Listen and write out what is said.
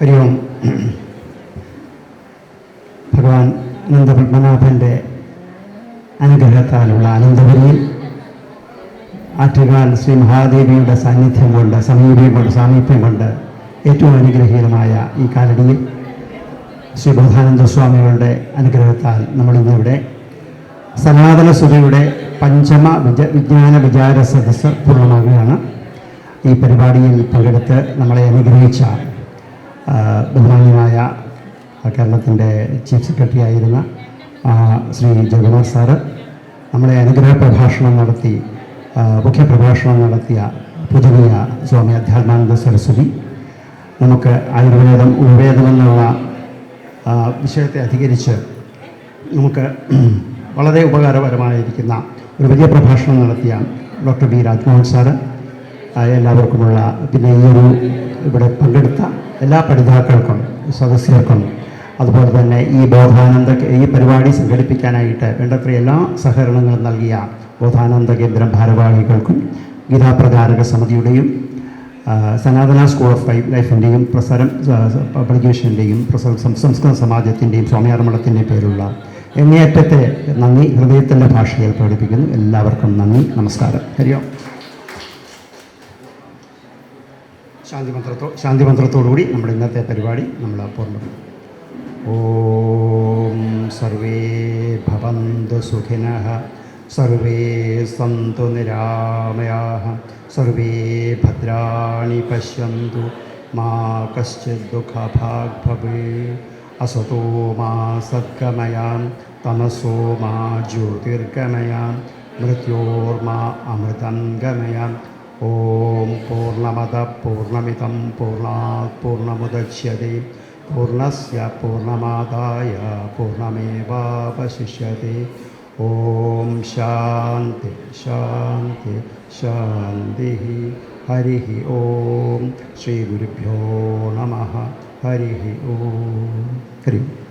ഹരി ഓം. ഭഗവാൻ അനന്തപത്മനാഭന്റെ അനുഗ്രഹത്താലുള്ള അനന്തപുരിയിൽ ആറ്റുകാൽ ശ്രീ മഹാദേവിയുടെ സാന്നിധ്യം കൊണ്ട് സമീപം കൊണ്ട് സാമീപ്യം കൊണ്ട് ഏറ്റവും അനുഗ്രഹീതമായ ഈ കാലടിയിൽ ശ്രീ ബോധാനന്ദ സ്വാമികളുടെ അനുഗ്രഹത്താൽ നമ്മളിന്നിവിടെ സനാതന സുധയുടെ പഞ്ചമ വിജ വിജ്ഞാന വിചാര സദസ്സ് പൂർണമാകുകയാണ്. ഈ പരിപാടിയിൽ പങ്കെടുത്ത് നമ്മളെ അനുഗ്രഹിച്ച ആ, ബഹുമാന്യമായ കേരളത്തിന്റെ ചീഫ് സെക്രട്ടറി ആയിരുന്ന ശ്രീ ജഗന്നാഥ് സാറ് നമ്മളെ അനുഗ്രഹ പ്രഭാഷണം നടത്തി മുഖ്യ മുഖ്യപ്രഭാഷണം നടത്തിയ പുതുമയ സ്വാമി അധ്യാത്മാനന്ദ സരസ്വതി. നമുക്ക് ആയുർവേദം ഉപവേദമെന്നുള്ള വിഷയത്തെ അധികരിച്ച് നമുക്ക് വളരെ ഉപകാരപരമായിരിക്കുന്ന ഒരു വലിയ പ്രഭാഷണം നടത്തിയ ഡോക്ടർ ബി രാജ്മോഹൻ സാറ്. എല്ലാവർക്കുമുള്ള പിന്നെ ഈ ഒരു ഇവിടെ പങ്കെടുത്ത എല്ലാ പഠിതാക്കൾക്കും സദസ്യർക്കും അതുപോലെ തന്നെ ഈ ബോധാനന്ദ ഈ പരിപാടി സംഘടിപ്പിക്കാനായിട്ട് വേണ്ടത്ര എല്ലാ സഹകരണങ്ങളും നൽകിയ ബോധാനന്ദ കേന്ദ്രം ഭാരവാഹികൾക്കും ഗീതാപ്രചാരക സമിതിയുടെയും സനാതന സ്കൂൾ ഓഫ് ലൈഫ് ലൈഫിന്റെയും പ്രസരം പബ്ലിക്കേഷന്റെയും സംസ്കൃത സമാജത്തിന്റെയും സ്വാമിയാർമഠത്തിന്റെയും പേരുള്ള എന്നേറ്റത്തെ നന്ദി ഹൃദയത്തിന്റെ ഭാഷയിൽ പ്രകടിപ്പിക്കുന്നു. എല്ലാവർക്കും നന്ദി നമസ്കാരം. ഹരിയോ. ശാന്തി മന്ത്രത്തോ ശാന്തി മന്ത്രത്തോടുകൂടി നമ്മുടെ ഇന്നത്തെ പരിപാടി നമ്മൾ പൂർണപ്പെടും ഓം സർവേ ഭവന്തു സുഖിനഃ സർവേ സന്തു നിരാമയാഃ സർവേ ഭദ്രാണി പശ്യന്തു മാ കശ്ചിത് ദുഃഖഭാഗ് ഭവേ അസതോ മാ സദ്ഗമയാം തമസോ മാ ജ്യോതിർഗമയാം മൃത്യോർമാ അമൃതം ഗമയാം ॐ पूर्णमदः पूर्णमिदं पूर्णात् पूर्णमुदच्यते पूर्णस्य पूर्णमादाय पूर्णमेवावशिष्यते। ॐ शान्ति शान्ति, शान्तिः। हरिः ॐ। श्रीगुरुभ्यो नमः। हरिः ॐ। हरि ओम्